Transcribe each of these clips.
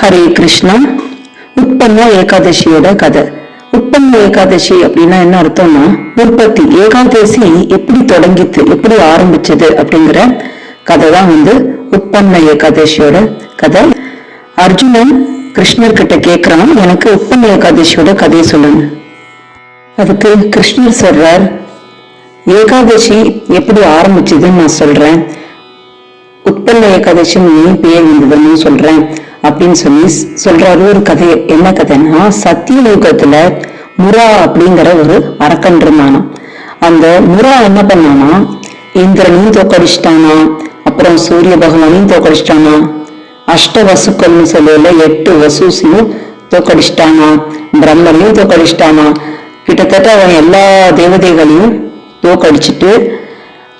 ஹரே கிருஷ்ணா. உற்பன்ன ஏகாதசியோட கதை. உற்பன்ன ஏகாதசி அப்படின்னா என்ன அர்த்தம்னா உற்பத்தி ஏகாதசி எப்படி தொடங்கித்து எப்படி ஆரம்பிச்சது அப்படிங்கிற கதை தான் வந்து உற்பன்ன ஏகாதசியோட கதை. அர்ஜுனன் கிருஷ்ணர் கிட்ட எனக்கு உற்பன்ன ஏகாதசியோட கதையை சொல்லுங்க. அதுக்கு கிருஷ்ணர் சொல்றார் ஏகாதசி எப்படி ஆரம்பிச்சதுன்னு நான் சொல்றேன். உட்பல்ல ஏகாதசி ஏன் பேர் வந்ததுன்னு சொல்றேன் அப்படின்னு சொல்லி சொல்றாரு. ஒரு கதை என்ன கதைன்னா சத்தியலோகத்துல முரா அப்படிங்கிற ஒரு அரக்கன் இருந்தானாம். அந்த முரா என்ன பண்ணானா இந்திரனையும் தோக்கடிச்சிட்டானா அப்புறம் சூரிய பகவானையும் தோக்கடிச்சிட்டானா அஷ்ட வசுக்கள்னு சொல்லல எட்டு வசூசியும் தோக்கடிச்சிட்டானா பிரம்மனையும் தோக்கடிச்சிட்டானா கிட்டத்தட்ட அவன் எல்லா தேவதைகளையும் தோக்கடிச்சிட்டு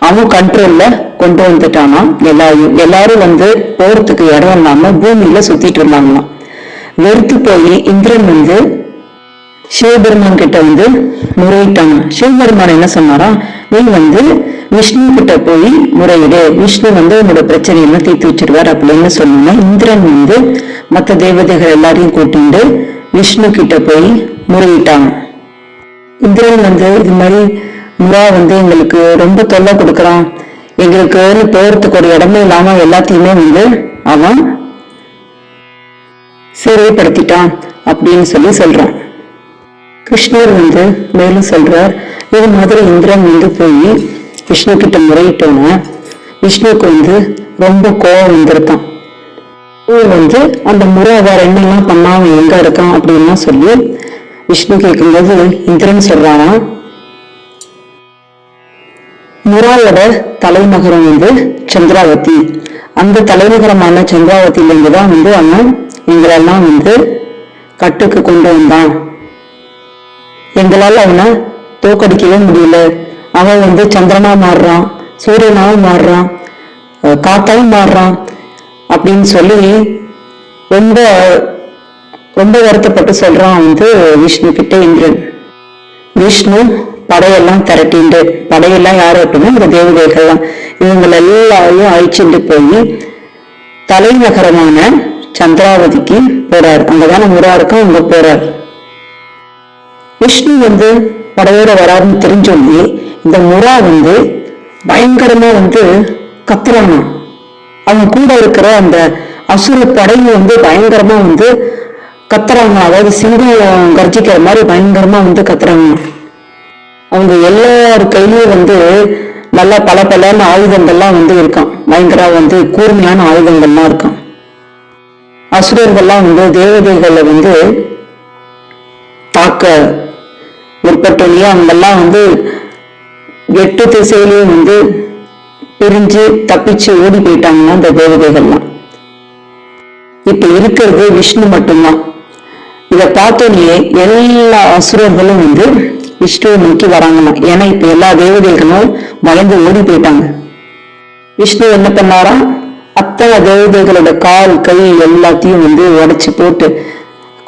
அவன் கண்ட்ரோல்ல கொண்டு வந்துட்டானா எல்லாரையும் எல்லாரும் வந்து போறதுக்கு இடம் இல்லாம பூமியில சுத்திட்டு இருந்தாங்களாம். வெறுத்து போய் இந்திரன் வந்து சிவபெருமான் கிட்ட வந்து முறையிட்டாங்க. சிவபெருமான் என்ன சொன்னாரா நீ வந்து விஷ்ணு கிட்ட போய் முறையிடு. விஷ்ணு வந்து உன்னோட பிரச்சனையெல்லாம் தீர்த்து வச்சிருவார் அப்படின்னு சொன்னோன்னா இந்திரன் வந்து மற்ற தேவதைகள் எல்லாரையும் கூட்டிட்டு விஷ்ணு கிட்ட போய் முறையிட்டாங்க. இந்திரன் வந்து இது மாதிரி முரா வந்து எங்களுக்கு ரொம்ப தொல்லை கொடுக்குறான். எங்களுக்கு போகிறதுக்கு ஒரு இடமே இல்லாமல் எல்லாத்தையுமே வந்து அவன் சிறைப்படுத்திட்டான் அப்படின்னு சொல்லி சொல்றான். கிருஷ்ணர் வந்து மேலும் சொல்றார் இது மாதிரி இந்திரன் வந்து போய் விஷ்ணு கிட்ட முறையிட்டோன்னா விஷ்ணுக்கு வந்து ரொம்ப கோவம் வந்திருக்கான். கோவம் வந்து அந்த முறை வேற என்னெல்லாம் பண்ணா அவன் எங்க இருக்கான் அப்படின்லாம் சொல்லி விஷ்ணு கேட்கும்போது இந்திரன் சொல்றானா முராலோட தலைநகரம் வந்து சந்திராவதி. அந்த தலைநகரமான சந்திராவதியிலிருந்து தான் வந்து அவன் எங்களெல்லாம் வந்து கட்டுக்கு கொண்டு வந்தான். எங்களால் அவனை தோக்கடிக்கவே முடியல. அவன் வந்து சந்திரனா மாறுறான் சூரியனாவும் மாறுறான் காத்தாவும் மாறுறான் அப்படின்னு சொல்லி ரொம்ப ரொம்ப வருத்தப்பட்டு சொல்றான் வந்து விஷ்ணு கிட்ட இந்திரன். விஷ்ணு படையெல்லாம் திரட்டிண்டு படையெல்லாம் யாரு அப்படின்னா இந்த தேவதைகள்லாம். இவங்களை எல்லாரையும் அழிச்சுட்டு போய் தலைநகரமான சந்திராவதிக்கு போறார். அங்கதானே முரா இருக்கும் அங்க போறார். விஷ்ணு வந்து படையோட வராருன்னு தெரிஞ்சோடனே இந்த முரா வந்து பயங்கரமா வந்து கத்துறானா அவங்க கூட இருக்கிற அந்த அசுர படையும் வந்து பயங்கரமா வந்து கத்துறாங்க. அதாவது சிங்கம் கர்ஜிக்கிற மாதிரி பயங்கரமா வந்து கத்துறாங்க. அவங்க எல்லார் கையிலயும் வந்து நல்ல பல பலன்னு ஆயுதங்கள்லாம் வந்து இருக்கான். பயங்கர வந்து கூர்மையான ஆயுதங்கள்லாம் இருக்கான். அசுரர்கள்லாம் வந்து தேவதைகளை வந்து தாக்க முற்பட்டோனையே அவங்கெல்லாம் வந்து எட்டு திசையிலையும் வந்து பிரிஞ்சு தப்பிச்சு ஓடி போயிட்டாங்கன்னா அந்த தேவதைகள்லாம். இப்ப இருக்கிறது விஷ்ணு மட்டும்தான். இதை பார்த்தோன்னே எல்லா அசுரர்களும் வந்து விஷ்ணுவை நோக்கி வராங்களாம். ஏன்னா இப்ப எல்லா தேவதைகளும் பயந்து ஓடி போயிட்டாங்க. விஷ்ணு என்ன பண்ணாராம் அத்தனை தேவதைகளோட கால் கை எல்லாத்தையும் வந்து உடைச்சு போட்டு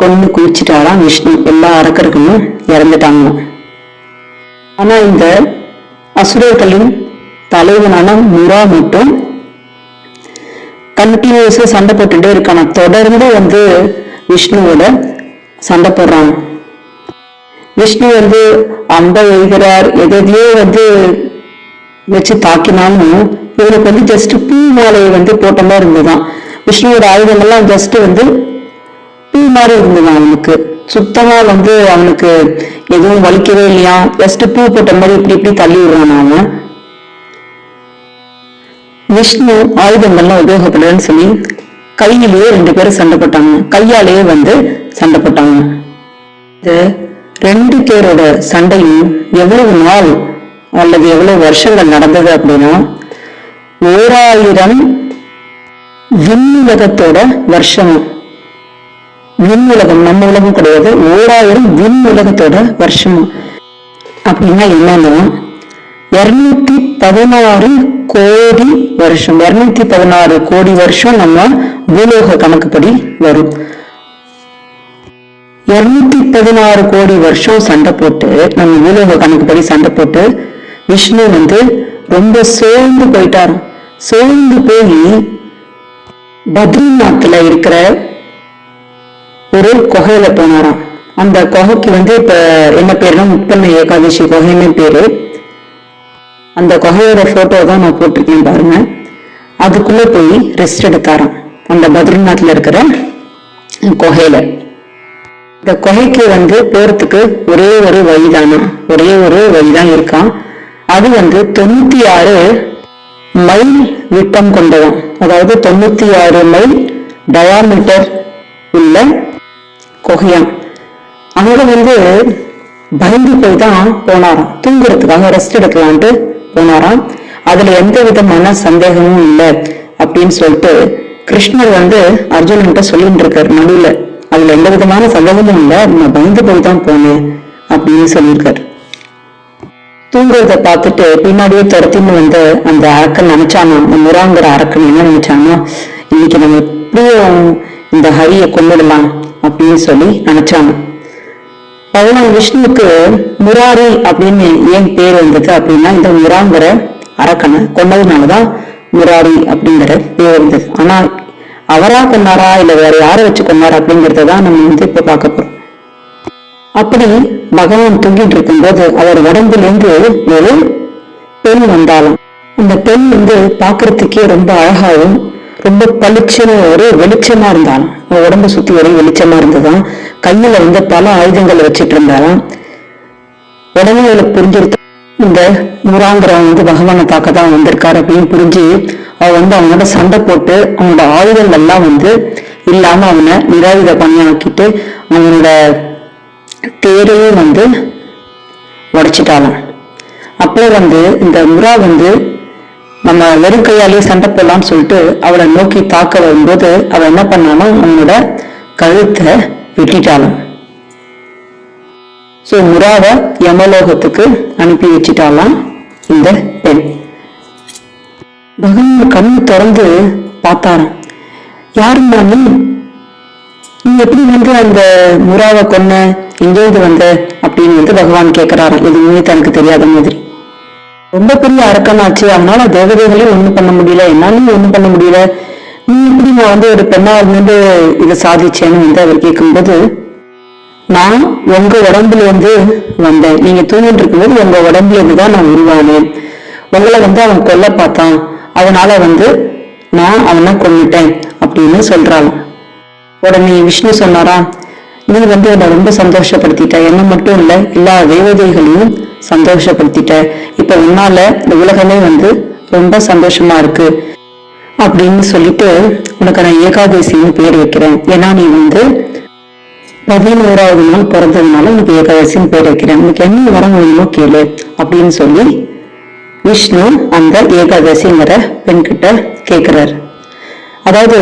கொண்டு குளிச்சுட்டாராம் விஷ்ணு. எல்லா அரக்கர்களும் இறந்துட்டாங்களாம். ஆனா இந்த அசுரர்களின் தலைவனான முரா மட்டும் கண்டினியூஸா சண்டை போட்டுட்டே இருக்கானா தொடர்ந்து வந்து விஷ்ணுவோட சண்டை போடுறாங்க. விஷ்ணு வந்து அம்பை எழுகிறார் எதையோ வந்து வச்சு தாக்கினாலும் இவனுக்கு வந்து ஜஸ்ட் பூ மாலையை வந்து போட்ட மாதிரி இருந்ததுதான். விஷ்ணுவோட ஆயுதங்கள்லாம் ஜஸ்ட் வந்து பூ மாதிரி இருந்ததுதான் அவனுக்கு. சுத்தமா வந்து அவனுக்கு எதுவும் வலிக்கவே இல்லையா? ஜஸ்ட் பூ போட்ட மாதிரி இப்படி இப்படி தள்ளி விடுறான் அவன். விஷ்ணு ஆயுதங்கள்லாம் உபயோகப்படுதுன்னு சொல்லி கையிலேயே ரெண்டு பேரும் சண்டை போட்டாங்க. கையாலேயே வந்து சண்டை போட்டாங்க. இந்த ரெண்டு பேரோட சண்டையும் எவ்வளவு நாள் அல்லது எவ்வளவு வருஷங்கள் நடந்தது அப்படின்னா ஓராயிரம் விண்ணுலகத்தோட வருஷம். விண்ணுலகம் நம்ம உலகம் கிடையாது. ஓராயிரம் விண்ணுலகத்தோட வருஷம். அப்படின்னா என்னன்னா இருநூத்தி பதினாறு கோடி வருஷம் இருநூத்தி பதினாறு கோடி வருஷம் நம்ம பூலோக கணக்குப்படி வரும். இருநூத்தி பதினாறு கோடி வருஷம் சண்டை போட்டு நம்ம பூலோக கணக்குப்படி சண்டை போட்டு விஷ்ணு வந்து ரொம்ப சோர்ந்து போயிட்டாரு. சோர்ந்து போய் பத்ரிநாத்ல இருக்கிற ஒரு குகையில போனாராம். அந்த குகைக்கு வந்து இப்ப என்ன பேருன்னா முப்பண்ண ஏகாதசி குகைன்னு பேரு. அந்த குகையோட ஃபோட்டோ தான் நான் போட்டிருக்கேன் பாருங்க. அதுக்குள்ளே போய் ரெஸ்ட் எடுத்தாராம் அந்த பத்ரிநாத்தில் இருக்கிற குகையில. இந்த குகைக்கு வந்து போறதுக்கு ஒரே ஒரு வழிதானா? ஒரே ஒரு வழிதான் இருக்கான் அது வந்து தொண்ணூத்தி ஆறு மைல் விட்டம் கொண்டதாம். அதாவது தொண்ணூத்தி ஆறு மைல் டயாமீட்டர் உள்ள குகையாம். அங்க வந்து பயந்து போய் தான் போனாராம். தூங்குறதுக்காக ரெஸ்ட் எடுக்கலான்ட்டு போனாராம். அதுல எந்த விதமான சந்தேகமும் இல்லை அப்படின்னு சொல்லிட்டு கிருஷ்ணர் வந்து அர்ஜுனன்கிட்ட சொல்லிட்டு இருக்காரு நடுவுல. அதுல எந்த விதமான சந்தேகமும் இல்லை நான் பயந்து போய் தான் போனேன் அப்படின்னு சொல்லியிருக்காரு. தூங்குறத பார்த்துட்டு பின்னாடியே துரத்தின்னு வந்து அந்த அரக்கன் நினைச்சானா அந்த முறாங்கிற அரக்கன் என்ன நினைச்சானா இன்னைக்கு நம்ம எப்படியும் இந்த ஹரியை கொண்டுடலாம் அப்படின்னு சொல்லி நினைச்சாங்க பகவான் விஷ்ணுவுக்கு முராரி அப்படின்னு ஏன் பேர் வந்தது அப்படின்னா இந்த முராங்கிற அரக்கனை கொண்டதுனாலதான் முராரி அப்படிங்கிற பேர் வந்தது. ஆனா அவரா கொண்டாரா இல்ல வேற யாரை வச்சு கொண்டாரா அப்படிங்கறத தான் நம்ம வந்து இப்ப பார்க்க போறோம். அப்படி பகவான் தூங்கிட்டு இருக்கும்போது அவர் உடம்பிலிருந்து ஒரு பெண் வந்தாலும் அந்த பெண் வந்து பாக்குறதுக்கே ரொம்ப அழகாவும் ரொம்ப பளிச்சுன்னு ஒரு வெளிச்சமா இருந்தாலும் உடம்பு உடம்ப சுத்தி ஒரே வெளிச்சமா இருந்ததுதான். கையில வந்து பல ஆயுதங்களை வச்சுட்டு இருந்தாலும் உடனே அவளுக்கு இந்த முராந்திரம் வந்து பகவானை பார்க்க தான் வந்திருக்காரு அப்படின்னு புரிஞ்சு அவ வந்து அவனோட சண்டை போட்டு அவனோட ஆயுதங்கள் எல்லாம் வந்து இல்லாம அவனை நிராயுத பணியாக்கிட்டு அவனோட தேரையும் வந்து உடைச்சிட்டாலாம் அப்போ வந்து இந்த முரா வந்து நம்ம வெறும் கையாலேயே சண்டை போடலாம்னு சொல்லிட்டு அவளை நோக்கி தாக்க வரும்போது அவள் என்ன பண்ணாலும் அவனோட கழுத்தை விட்டுட்டாலும் ஸோ முராவை யமலோகத்துக்கு அனுப்பி வச்சிட்டாலாம் இந்த பெண்? பகவான் கண் திறந்து பார்த்தாராம். யாரும்மா நீ? நீ எப்படி வந்து அந்த முராவை கொன்ன? எங்கேருந்து வந்த? அப்படின்னு வந்து பகவான் கேட்கிறாராம் எதுவுமே தனக்கு தெரியாத மாதிரி. ரொம்ப பெரிய அரக்கனாச்சு அதனால தேவதைகளையும் ஒன்றும் பண்ண முடியல. என்னாலும் ஒண்ணும் பண்ண முடியல. எப்படி நான் வந்து ஒரு பெண்ணா இருந்து இதை சாதிச்சேன்னு வந்து அவர் கேட்கும்போது நான் உங்க உடம்புல இருந்து வந்தேன். நீங்க தூங்கிட்டு இருக்கும்போது உங்க உடம்புல இருந்து தான் நான் உருவானேன். உங்களை வந்து அவன் கொல்ல பார்த்தான். அதனால வந்து நான் அவனை கொண்டுட்டேன் அப்படின்னு சொல்றாங்க. உடனே விஷ்ணு சொன்னாரா நீ வந்து என்னை ரொம்ப சந்தோஷப்படுத்திட்ட. என்ன மட்டும் இல்லை எல்லா தேவதைகளையும் சந்தோஷப்படுத்திட்ட. இப்ப உன்னால இந்த உலகமே வந்து ரொம்ப சந்தோஷமா இருக்கு. அப்படின்னு சொல்லிட்டு உனக்கு நான் ஏகாதசின்னு பேர் வைக்கிறேன். ஏன்னா நீ வந்து பதினோராவது நாள் பிறந்ததுனால உனக்கு ஏகாதசின்னு பேர் வைக்கிறேன். உனக்கு என்ன வரம் வேணுமோ கேளு அப்படின்னு சொல்லி விஷ்ணு அந்த ஏகாதசிங்கிற பெண்கிட்ட கேக்குறாரு. அதாவது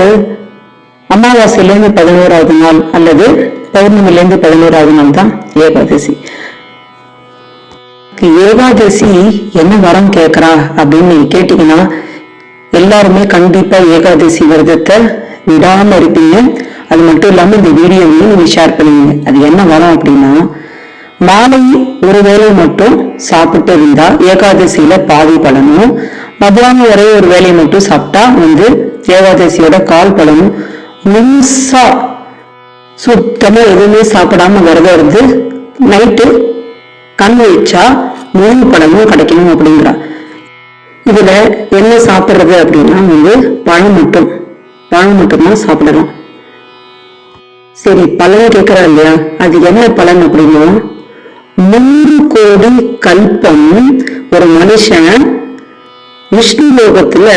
அமாவாசையிலேருந்து பதினோராவது நாள் அல்லது பௌர்ணமிலேருந்து பதினோராவது நாள் தான் ஏகாதசி. ஏகாதசி என்ன வரம் கேட்குறா அப்படின்னு நீங்க கேட்டீங்கன்னா எல்லாருமே கண்டிப்பாக ஏகாதசி விரதத்தை விடாமல் இருப்பீங்க. அது மட்டும் இல்லாமல் இந்த வீடியோவையும் நீங்கள் ஷேர் பண்ணுவீங்க. அது என்ன வரும் அப்படின்னா மாலை ஒரு வேலை மட்டும் சாப்பிட்டு இருந்தால் ஏகாதசியில் பாதி பலனும் மத்தியானம் ஒரே ஒரு வேலையை மட்டும் சாப்பிட்டா வந்து ஏகாதசியோட கால் பலனும் முழுசா சுத்தமாக எதுவுமே சாப்பிடாம விரதம் இருந்து நைட்டு கண் வச்சா மூணு பழமும் கிடைக்கணும் அப்படிங்கிறா. இதுல என்ன சாப்பிட்றது அப்படின்னா வந்து பழம் மட்டும். பழம் மட்டும்தான் சாப்பிடலாம் சரி பலன் கேட்கிறா இல்லையா? அது என்ன பலன் அப்படின்னா நூறு கோடி கல்பம். ஒரு மனுஷன் விஷ்ணு லோகத்துல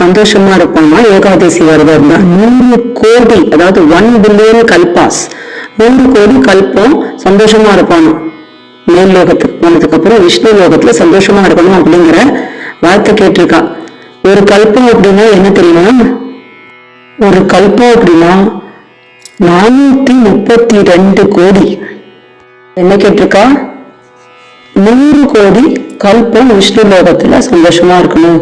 சந்தோஷமா இருப்பானா? ஏகாதசி விரதம் இருந்தா? நூறு கோடி அதாவது ஒன் பில்லியன் கல்பாஸ் நூறு கோடி கல்பம் சந்தோஷமா இருப்பானா? மேல் லோகத்துக்கு போனதுக்கு அப்புறம் விஷ்ணு லோகத்துல சந்தோஷமா இருக்கணும் அப்படிங்கிற வார்த்தை கேட்டிருக்கா. ஒரு கல்பம் அப்படின்னா என்ன தெரியுமா? ஒரு கல்பம் அப்படின்னா நானூத்தி முப்பத்தி ரெண்டு கோடி. என்ன கேட்டிருக்கா? நூறு கோடி கல்பம் விஷ்ணு லோகத்துல சந்தோஷமா இருக்கணும்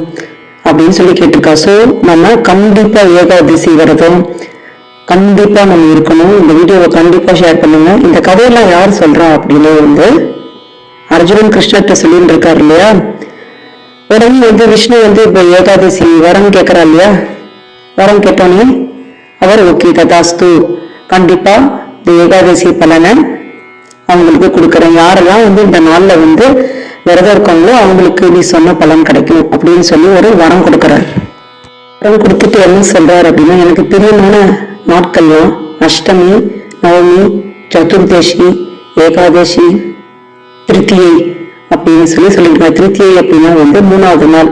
அப்படின்னு சொல்லி கேட்டிருக்கா. ஸோ நம்ம கண்டிப்பா ஏகாதசி விரதம் கண்டிப்பா நம்ம இருக்கணும். இந்த வீடியோவை கண்டிப்பா ஷேர் பண்ணுங்க. இந்த கதையெல்லாம் யார் சொல்றா அப்படின்னு வந்து அர்ஜுனன் கிருஷ்ணர்கிட்ட சொல்லிட்டு இருக்காரு இல்லையா? உடனே வந்து விஷ்ணு வந்து இப்போ ஏகாதசி வரம் கேட்குறா இல்லையா? வரம் கேட்டோன்னே அவர் ஓகே ததாஸ்து. கண்டிப்பா இந்த ஏகாதசி பலனை அவங்களுக்கு கொடுக்குறேன். யாரெல்லாம் வந்து இந்த நாளில் வந்து விரதம் இருக்காங்களோ அவங்களுக்கு நீ சொன்ன பலன் கிடைக்கும் அப்படின்னு சொல்லி ஒரு வரம் கொடுக்குறாரு. வரம் கொடுத்துட்டு என்ன சொல்றாரு அப்படின்னா எனக்கு பிரியமான நாட்கள்லாம் அஷ்டமி நவமி சதுர்தசி ஏகாதசி திருத்தியை அப்படின்னு சொல்லி சொல்லியிருக்காங்க. திருத்தியை அப்படின்னா வந்து மூணாவது நாள்.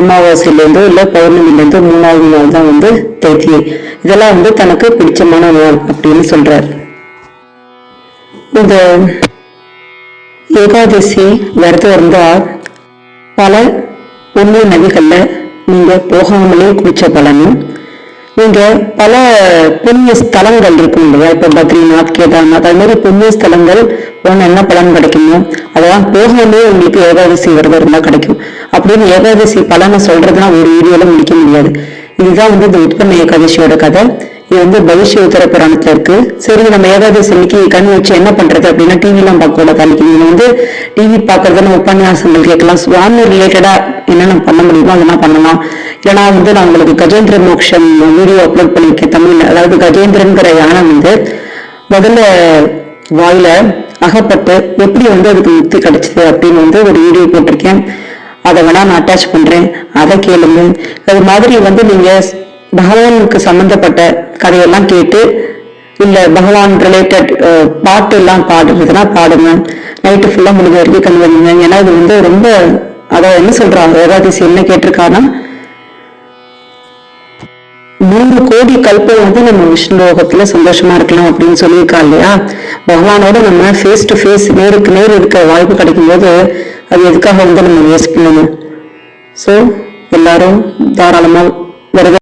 அமாவாசையிலேருந்தோ இல்லை பௌர்ணமிலேருந்தோ மூணாவது நாள் தான் வந்து தேத்தியை இதெல்லாம் வந்து தனக்கு பிடிச்சமான நாள் அப்படின்னு சொல்றார். இந்த ஏகாதசி விரதம் இருந்தால் பல புண்ணிய நதிகளில் நீங்கள் போகாமலே குடிச்ச பலனும் நீங்க பல புண்ணிய ஸ்தலங்கள் இருக்கும் இல்லையா? இப்ப பத்ரிநாத் கேதார்நாத் அது மாதிரி புண்ணிய ஸ்தலங்கள் ஒன்று என்ன பலன் கிடைக்குமோ அதெல்லாம் போகாமலே உங்களுக்கு ஏகாதசி விரதம் இருந்தா கிடைக்கும். அப்படின்னு ஏகாதசி பலனை சொல்றதுனா ஒரு வீடியோல முடிக்க முடியாது. இதுதான் வந்து இந்த உட்பண்ண ஏகாதசியோட கதை. இது வந்து பவிஷ்ய உத்தர புராணத்துல இருக்கு. சரி நம்ம ஏகாதசி அன்னைக்கு கண் வச்சு என்ன பண்றது அப்படின்னா டிவிலாம் பார்க்கக்கூடாது பார்க்க அன்னைக்கு நீங்க வந்து டிவி பாக்குறதுன்னு உபன்யாசங்கள் கேட்கலாம். சுவாமி ரிலேட்டடா என்னென்ன பண்ண முடியுமோ அதெல்லாம் பண்ணலாம். ஏன்னா வந்து நான் உங்களுக்கு கஜேந்திர மோக்ஷம் வீடியோ அப்லோட் பண்ணியிருக்கேன் தமிழ்ல. அதாவது கஜேந்திரங்கிற யானை வந்து முதல்ல வாயில அகப்பட்டு எப்படி வந்து அதுக்கு முக்தி கிடைச்சது அப்படின்னு வந்து ஒரு வீடியோ போட்டிருக்கேன். அதை வேணா நான் அட்டாச் பண்றேன். அதை கேளுங்க. அது மாதிரி வந்து நீங்க பகவானுக்கு சம்பந்தப்பட்ட கதையெல்லாம் கேட்டு இல்ல பகவான் ரிலேட்டட் பாட்டு எல்லாம் பாடுறதுன்னா பாடுங்க. நைட்டு ஃபுல்லா முடிஞ்ச வரைக்கும் கண்டு வைங்க ஏன்னா இது வந்து ரொம்ப அதாவது என்ன சொல்றாங்க? ஏகாதசி என்ன கேட்டிருக்காங்கன்னா மூணு கோடி கல்பம் வந்து நம்ம விஷ்ணு லோகத்துல சந்தோஷமா இருக்கலாம் அப்படின்னு சொல்லியிருக்கா இல்லையா? பகவானோட நம்ம ஃபேஸ் டு ஃபேஸ் நேருக்கு நேர் இருக்க வாய்ப்பு கிடைக்கும் போது அது எதுக்காக வந்து நம்ம வேஸ்ட் பண்ணணும்? ஸோ எல்லாரும் தாராளமாக விரதம்